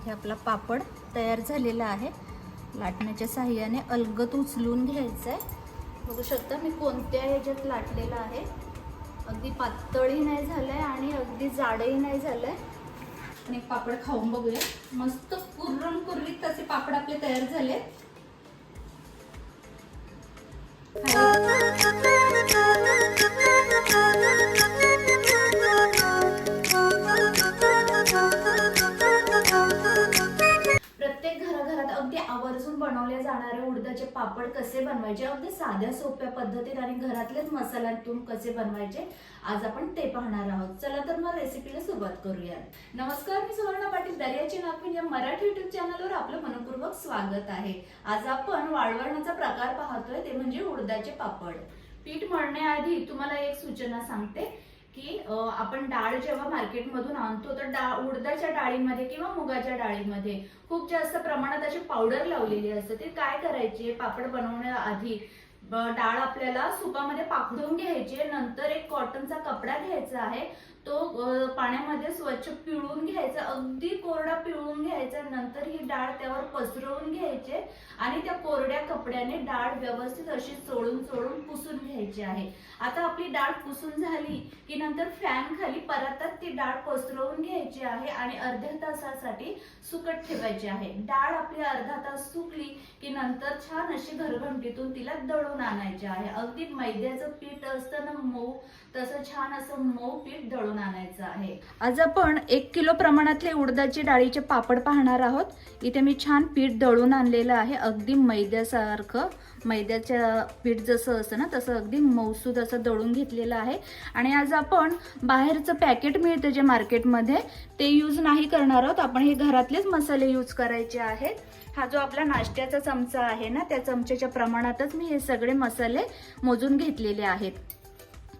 इथे आपला पापड तयार झालेला आहे. लाटण्याच्या साह्याने अलगत उचलून घ्यायचं आहे बघू शकता मी कोणत्या ह्याच्यात लाटलेलं आहे. अगदी पातळही नाही झालं आहे आणि अगदी जाडही नाही झालं आहे आणि एक पापड खाऊन बघूया. मस्त कुर्रम कुर्रीत तसे पापड आपले तयार झाले राहणारे उडदाचे पापड कसे बनवायचे? अगदी साध्या सोप्या पद्धतीत आणि घरातलेच मसाल्यातून कसे बनवायचे? आज आपण ते पाहणार आहोत. चला तर मग रेसिपीला सुरुवात करूया नमस्कार मी सुवर्णा पाटील दर्याची नागपूर या मराठी युट्यूब चॅनलवर आपलं मनपूर्वक स्वागत आहे. आज आपण वाळवणाचा प्रकार पाहतोय ते म्हणजे उडदाचे पापड. पीठ मळण्याआधी तुम्हाला एक सूचना सांगते. की आपण डाळ जेव्हा मार्केटमधून आणतो तर डाळ उडदाच्या डाळीमध्ये किंवा मुगाच्या डाळीमध्ये खूप जास्त प्रमाणात अशी पावडर लावलेली असते. ते काय करायची? पापड बनवण्याआधी डाळ आपल्याला सुपामध्ये पाकडून घ्यायची नंतर एक कॉटनचा कपडा घ्यायचा आहे. तो पाण्यामध्ये स्वच्छ पिळून घ्यायचा. अगदी कोरडा पिळून घ्यायचा. नंतर ही डाळ त्यावर पसरवून घ्यायचे आणि त्या कोरड्या कपड्याने डाळ व्यवस्थित अशी चोळून चोळून पुसून घ्यायची आहे. आता आपली डाळ पुसून झाली की नंतर फॅन खाली परतात ती डाळ पसरवून घ्यायची आहे आणि अर्ध्या तासासाठी सुकट ठेवायची आहे. डाळ आपली अर्धा तास सुकली की नंतर छान अशी घरघंटीतून तिला दळून आणायची आहे. अगदी मैद्याचं पीठ असतं ना मऊ तसं छान असं मऊ पीठ दळून आणायचं आहे. आज आपण एक किलो प्रमाणातले उडदाची डाळीचे पापड पाहणार आहोत. इथे मी छान पीठ दळून आणलेलं आहे. अगदी मैद्यासारखं मैद्याच्या पीठ जसं असतं ना तसं अगदी मौसूद असं दळून घेतलेलं आहे. आणि आज आपण बाहेरचं पॅकेट मिळतं जे मार्केटमध्ये ते यूज नाही करणार आहोत. आपण हे घरातलेच मसाले यूज करायचे आहेत. हा जो आपला नाश्त्याचा चमचा आहे ना त्या चमच्याच्या प्रमाणातच मी हे सगळे मसाले मोजून घेतलेले आहेत.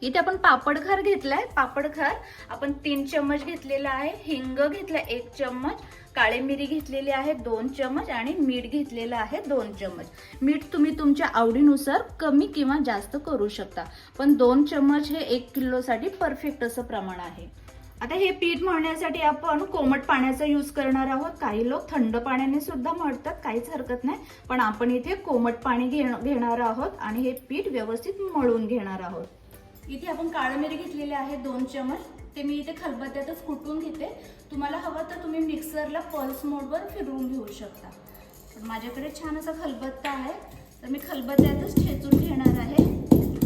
इथे आपण पापडखार घेतलाय. पापडखार आपण तीन चम्मच घेतलेला आहे. हिंग घेतला एक चम्मच. काळे मिरी घेतलेली आहे दोन चम्मच आणि मीठ घेतलेलं आहे दोन चम्मच. मीठ तुम्ही तुमच्या आवडीनुसार कमी किंवा जास्त करू शकता. पण दोन चम्मच हे एक किलोसाठी परफेक्ट असं प्रमाण आहे. आता हे पीठ मळण्यासाठी आपण कोमट पाण्याचा यूज करणार आहोत. काही लोक थंड पाण्याने सुद्धा मळतात. काहीच हरकत नाही. पण आपण इथे कोमट पाणी घेणार आहोत आणि हे पीठ व्यवस्थित मळून घेणार आहोत. इथे आपण काळं मिरी घेतलेले आहे दोन चमच ते मी इथे खलबत्त्यातच कुटून घेते. तुम्हाला हवं तर तुम्ही मिक्सरला पल्स मोडवर फिरवून घेऊ शकता. पण माझ्याकडे छान असा खलबत्ता आहे. तर मी खलबत्त्यातच ठेचून घेणार आहे.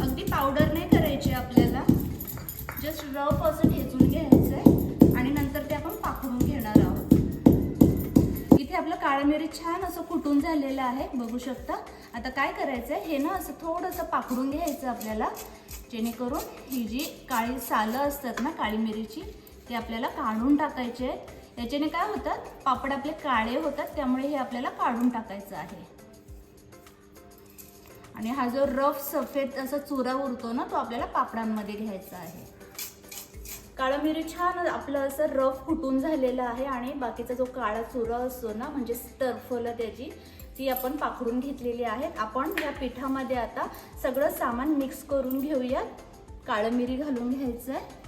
अगदी पावडर नाही करायची आपल्याला. जस्ट रफ असं ठेचून घ्यायचं. इथे आपलं काळा मिरी छान असं कुटून झालेलं आहे बघू शकता. आता काय करायचं आहे हे ना असं थोडंसं पाकडून घ्यायचं आपल्याला. जेणेकरून ही जी काळी सालं असतात ना काळी मिरीची ती आपल्याला काढून टाकायची आहेत. याच्याने काय होतात? पापड आपले काळे होतात त्यामुळे हे आपल्याला काढून टाकायचं आहे. आणि हा जो रफ सफेद असा चुरा उरतो ना तो आपल्याला पापडांमध्ये घ्यायचा आहे. काळं मिरी छान आपलं असं रफ फुटून झालेलं आहे आणि बाकीचा जो काळा चुरा असतो ना म्हणजे टर्फलं त्याची ती आपण पाखडून घेतलेली आहे. आपण या पिठामध्ये आता सगळं सामान मिक्स करून घेऊयात. काळं मिरी घालून घ्यायचं आहे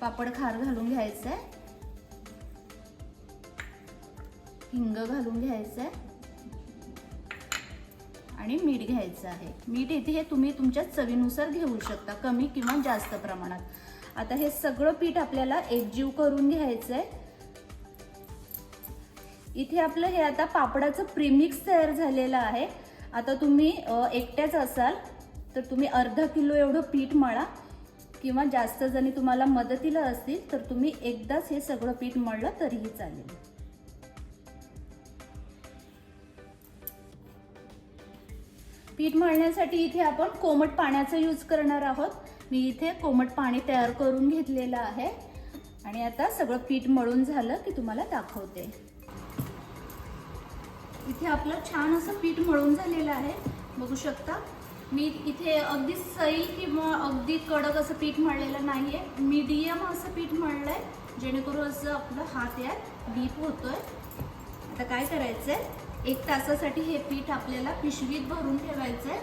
पापड खार घालून घ्यायचं आहे हिंग घालून घ्यायचं आहे आणि मीठ घ्यायचं आहे. मीठ इथे हे तुम्ही तुमच्या चवीनुसार घेऊ शकता कमी किंवा जास्त प्रमाणात. आता हे सगळं पीठ आपल्याला एकजीव करून घ्यायचं आहे इथे आपलं हे आता पापडाचं प्रीमिक्स तयार झालेलं आहे. आता तुम्ही एकट्याच असाल तर तुम्ही अर्धा किलो एवढं पीठ मळा किंवा जास्त जणी तुम्हाला मदतीला असतील तर तुम्ही एकदाच हे सगळं पीठ मळलं तरीही चालेल. पीठ मळण्यासाठी इथे आपण कोमट पाण्याचा यूज करणार आहोत. मी इथे कोमट पाणी तयार करून घेतलेलं आहे. आणि आता सगळं पीठ मळून झालं की तुम्हाला दाखवते. इथे आपलं छान असं पीठ मळून झालेलं आहे. बघू शकता. मी इथे अगदी सैल किंवा अगदी कडक असं पीठ मळलेलं आहे मीडियम असं पीठ मळलं आहे जेणेकरून असं आपलं हात यात डीप होतोय. आता काय करायचं आहे एक तासासाठी हे पीठ आपल्याला पिशवीत भरून ठेवायचं आहे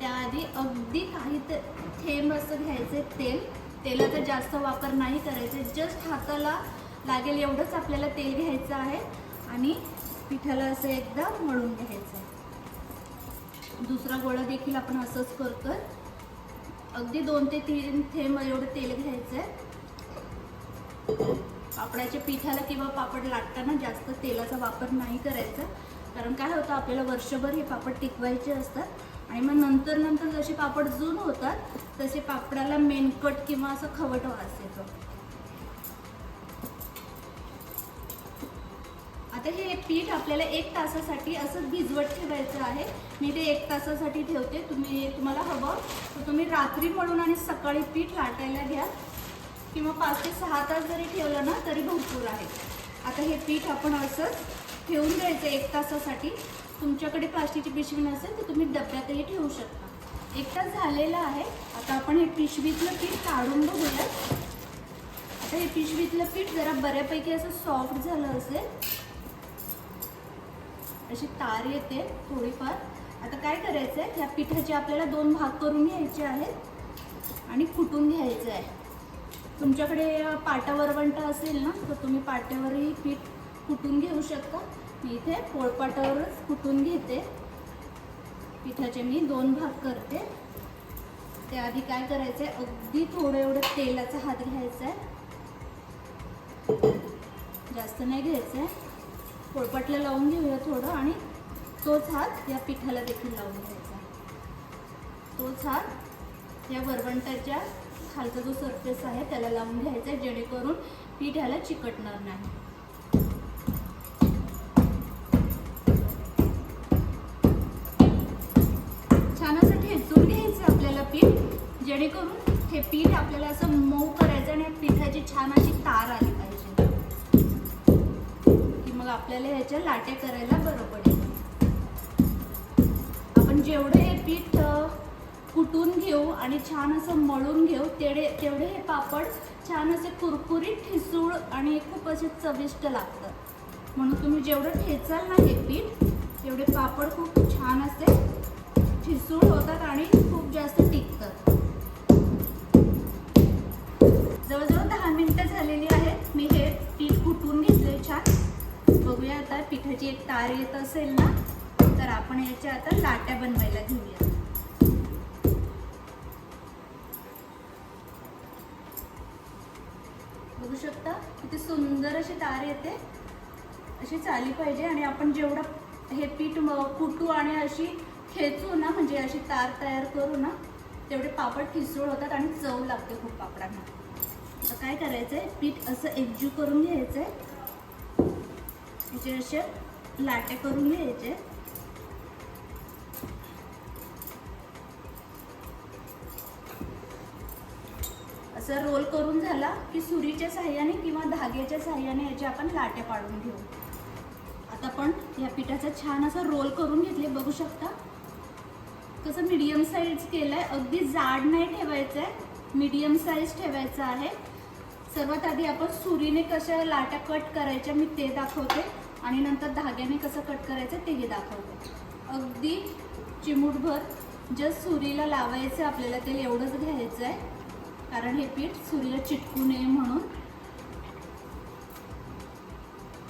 त्याआधी अगदी काही ते- थेंब असं घ्यायचं तेल. तेलाचा जास्त वापर नाही करायचा जस्ट हाताला लागेल एवढंच आपल्याला तेल घ्यायचं आहे आणि पिठाला असं एकदा मळून घ्यायचं आहे दुसरा गोळा देखील आपण असंच करतो अगदी दोन ते तीन थेंब एवढं तेल घ्यायचं आहे पापडाच्या पिठाला किंवा पापड लाटताना जास्त तेलाचा वापर नाही करायचा. कारण काय होतं आपल्याला वर्षभर हे पापड टिकवायचे असतात आणि मग नंतर नंतर जसे पापड जून होतात तसे पापडाला मेनकट किंवा असं खवट वास येतो. आता हे पीठ आपल्याला एक तासासाठी असं भिजवत ठेवायचं आहे. मी ते एक तासासाठी ठेवते. तुम्ही तुम्हाला हवं तर तुम्ही रात्री म्हणून आणि सकाळी पीठ लाटायला घ्या. किंवा पाच ते सहा तास जरी ठेवलं ना तरी भरपूर आहे. आता हे पीठ आपण असंच ठेवून द्यायचं एक तासासाठी. तुमच्याकडे प्लास्टिकची पिशवी नसेल तर तुम्ही डब्यातही ठेवू शकता. एक तास झालेला आहे. आता आपण हे पिशवीतलं पीठ काढून बघूया. आता हे पिशवीतलं पीठ जरा बऱ्यापैकी असं सॉफ्ट झालं असेल. अशी तार येते थोडीफार. आता काय करायचं आहे या पिठाचे आपल्याला दोन भाग करून घ्यायचे आहेत आणि फुटून घ्यायचं आहे तुमच्याकडे पाटा वरवंटा असेल ना तर तुम्ही पाट्यावरही पीठ कुटून घेऊ शकता? मी इथे पोळपाटावरच कुटून घेते? पिठाचे मी दोन भाग करते. त्याआधी काय करायचं आहे अगदी थोडं एवढं तेलाचा हात घ्यायचा आहे जास्त नाही घ्यायचं आहे पोळपाटला लावून घेऊया थोडं आणि तोच हात या पिठाला देखील लावून घ्यायचा. तोच हात या वरवंटाच्या खालचा जो सरफेस आहे त्याला लावून घ्यायचा आहे जेणेकरून पीठ ह्याला चिकटणार नाही. जेणेकरून हे पीठ आपल्याला असं मऊ करायचं आणि पिठाची छान अशी तार आली पाहिजे. की मग आपल्याला ह्याच्या लाटे करायला बरं पडेल आपण जेवढे हे पीठ कुटून घेऊ आणि छान असं मळून घेऊ तेवढे तेवढे हे पापड छान असे कुरकुरीत ठिसूळ आणि खूप असे चविष्ट लागतात. म्हणून तुम्ही जेवढं ठेचाल ना हे पीठ तेवढे पापड खूप छान असे ठिसूळ होतात आणि खूप जास्त टिकतात. झालेली आहे. मी हे पीठ कुटून घेतले छान. बघूया आता पिठाची एक तार येत असेल ना तर आपण याच्या आता लाट्या बनवायला घेऊया. बघू शकता किती सुंदर अशी तार येते. अशी चाली पाहिजे आणि आपण जेवढं हे पीठ कुटू आणि अशी खेचू ना म्हणजे अशी तार तयार करू ना तेवढे पापड ठिसूळ होतात आणि चव लागते खूप पापडांना. काय करायचं आहे पीठ असं एकजीव करून घ्यायचं आहे त्याचे असे लाटे करून घ्यायचे. असं रोल करून झाला की सुरीच्या साह्याने किंवा धाग्याच्या साह्याने याचे आपण लाटे पाडून घेऊ. आता आपण या पिठाचा छान असा रोल करून घेतले बघू शकता. कसं मीडियम साईज केलंय अगदी जाड नाही ठेवायचं आहे मीडियम साईज ठेवायचं आहे. सर्वात आधी आपण सुरीने कशा लाट्या कट करायच्या मी ते दाखवते आणि नंतर धाग्याने कसं कट करायचं तेही दाखवते. अगदी चिमूटभर जस्ट सुरीला लावायचं आपल्याला तेल एवढंच घ्यायचं आहे. कारण हे पीठ सुरीला चिटकू नये म्हणून.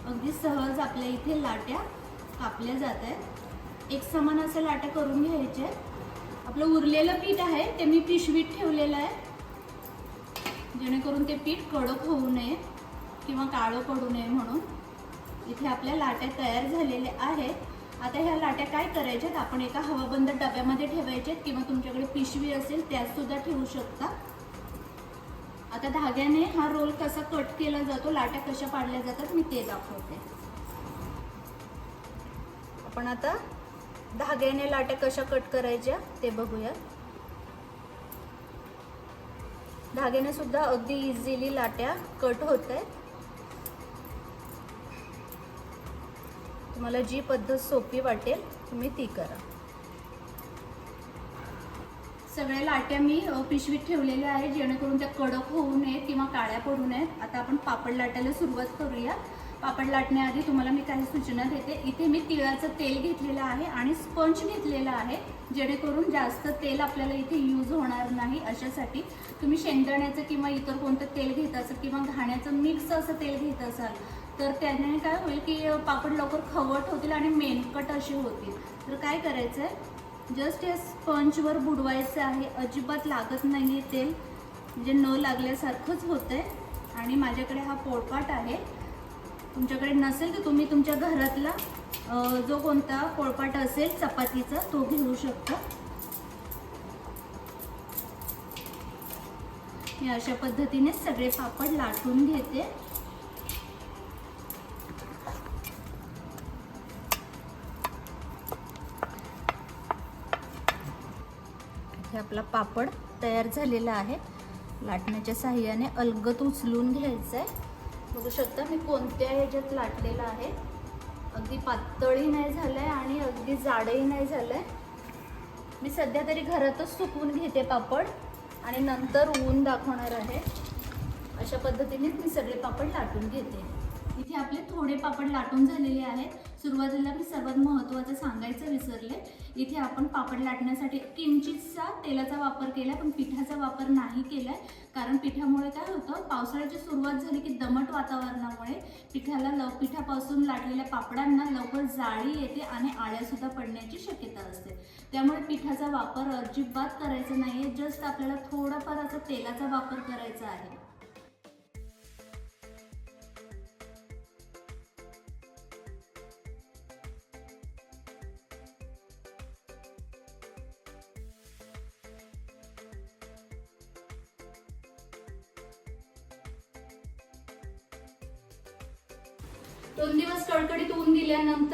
अगदी सहज आपल्या इथे लाट्या कापल्या जात आहेत. एक समान असं लाट्या करून घ्यायचे आपलं उरलेलं पीठ आहे ते मी पिशवीत ठेवलेलं आहे. जेणेकरून ते पीठ कडक होऊ नये किंवा काळं पडू नये म्हणून. इथे आपल्या लाट्या तयार झालेल्या आहेत. आता ह्या लाट्या काय करायच्यात? आपण एका हवाबंद डब्यामध्ये ठेवायच्यात किंवा तुमच्याकडे पिशवी असेल त्यात सुद्धा ठेवू शकता. आता धाग्याने हा रोल कसा कट केला जातो लाट्या कशा पाडल्या जातात मी ते दाखवते. आपण आता धाग्याने लाट्या कशा कट करायच्या ते बघूया धाग्याने सुद्धा अगदी इझिली लाट्या कट होत आहेत तुम्हाला जी पद्धत सोपी वाटेल तुम्ही ती करा. सगळ्या लाट्या मी पिशवीत ठेवलेल्या आहेत जेणेकरून त्या कडक होऊ नयेत किंवा काळ्या पडू नयेत. आता आपण पापड लाटायला सुरुवात करूया. पापड लाटण्याआधी तुम्हाला मी काही सूचना देते. इथे मी तिळाचं तेल घेतलेलं आहे आणि स्पंज घेतलेला आहे जेणेकरून जास्त तेल आपल्याला इथे यूज होणार नाही अशासाठी. तुम्ही शेंगदाण्याचं किंवा इतर कोणतं तेल घेत असाल किंवा घाण्याचं मिक्स असं तेल घेत असाल तर त्याने काय होईल की पापड लवकर खवट होतील आणि मेनकट असे होतील. तर काय करायचं आहे जस्ट या स्पंजवर बुडवायचं आहे. अजिबात लागत नाही आहे तेल. म्हणजे न लागल्यासारखंच होतं आहे आणि माझ्याकडे हा पोळपाट आहे. तुमच्याकडे नसेल तर तुम्ही तुमच्या घरातला जो कोणता पोळपाट असेल चपातीचा तो घेऊ शकता. मी अशा पद्धतीने सगळे पापड लाटून घेते. हे आपला पापड तयार झालेला आहे. लाटण्याच्या साह्याने अलगत उचलून घ्यायचं आहे बघू शकता मी कोणत्या ह्याच्यात लाटलेलं आहे. अगदी पातळही नाही झालं आहे आणि अगदी जाडही नाही झालं आहे मी सध्या तरी घरातच सुकवून घेते पापड आणि नंतर ऊन दाखवणार आहे. अशा पद्धतीनेच मी सगळे पापड लाटून घेते. इथे आपले थोडे पापड लाटून झालेले आहेत. सुरुवातीला मी सर्वात महत्त्वाचं सांगायचं विसरले. इथे आपण पापड लाटण्यासाठी किंचितचा तेलाचा वापर केला पण पिठाचा वापर नाही केलाय कारण पिठामुळे काय होतं पावसाळ्याची सुरुवात झाली की दमट वातावरणामुळे. पिठाला लव पिठापासून लाटलेल्या पापडांना लवकर जाळी येते आणि आळ्यासुद्धा पडण्याची शक्यता असते. त्यामुळे पिठाचा वापर अजिबात करायचा नाहीये जस्ट आपल्याला थोडाफार असा तेलाचा वापर करायचा आहे.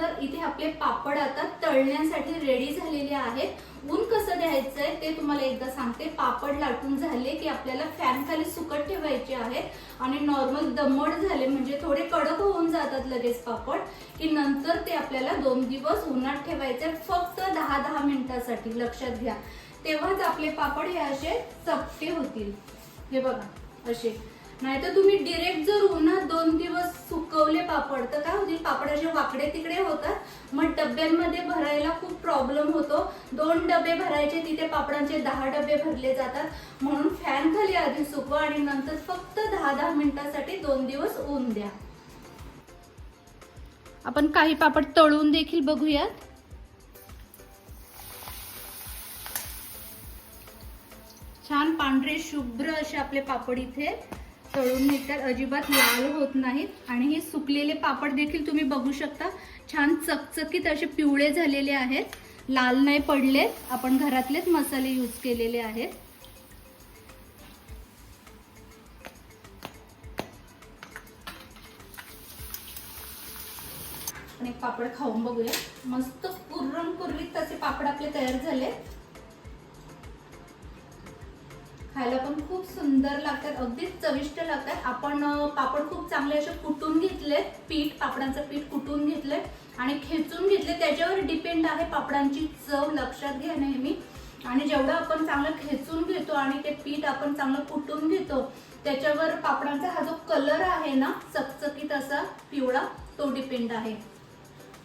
तर इथे आपले पापड आता तळण्यासाठी रेडी झालेले आहेत. ऊन कसं द्यायचंय ते तुम्हाला एकदा सांगते. पापड लाटून झाले की आपल्याला फॅन खाली सुकट ठेवायचे आहेत. आणि नॉर्मल दमट झाले म्हणजे थोडे कडक होऊन जातात लगेच पापड की नंतर ते आपल्याला दोन दिवस उन्हात ठेवायचे फक्त दहा दहा मिनिटासाठी लक्षात घ्या. तेव्हाच आपले पापड हे असे चपटे होतील. हे बघा असे. नाहीतर तुम्ही डिरेक्ट जर उन्हात पापड तर काय होतील पापड असे वाकडे तिकडे होतात मग डब्यांमध्ये भरायला खूप प्रॉब्लेम होतो. दोन डबे भरायचे तिथे पापडांचे दहा डबे भरले जातात. म्हणून फॅन खाली आधी सुकवा आणि नंतर फक्त दहा दहा मिनिटासाठी दोन दिवस ऊन द्या. आपण काही पापड तळून देखील बघूयात. छान पांढरे शुभ्र असे आपले पापड इथे. तळून निघतात अजिबात लाल होत नाहीत. आणि हे सुकलेले पापड देखील तुम्ही बघू शकता. छान चकचकीत असे पिवळे झालेले आहेत. लाल नाही पडलेत. आपण घरातलेच मसाले यूज केलेले आहेत. आणि पापड खाऊन बघूया. मस्त पुरण तसे पापड आपले तयार झाले. खायला पण खूप सुंदर लागतात अगदीच चविष्ट लागतात. आपण पापड खूप चांगले असे कुटून घेतलेत पीठ पापडांचं पीठ कुटून घेतलंय आणि खेचून घेतले त्याच्यावर डिपेंड आहे पापडांची चव लक्षात घ्या नेहमी. आणि जेवढं आपण चांगलं खेचून घेतो आणि ते पीठ आपण चांगलं कुटून घेतो त्याच्यावर पापडांचा हा जो कलर आहे ना चकचकीत असा पिवळा तो डिपेंड आहे.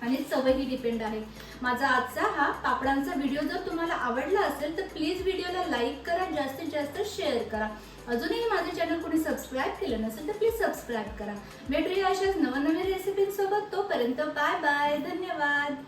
आणि चवही डिपेंड आहे. माझा आजचा हा पापडांचा व्हिडिओ जर तुम्हाला आवडला असेल तर प्लीज व्हिडिओला लाईक करा जास्तीत जास्त शेअर करा. अजूनही माझे चॅनल कोणी सबस्क्राईब केलं नसेल तर प्लीज सबस्क्राईब करा. भेटूया अशाच नवनवीन रेसिपींसोबत तोपर्यंत बाय बाय धन्यवाद.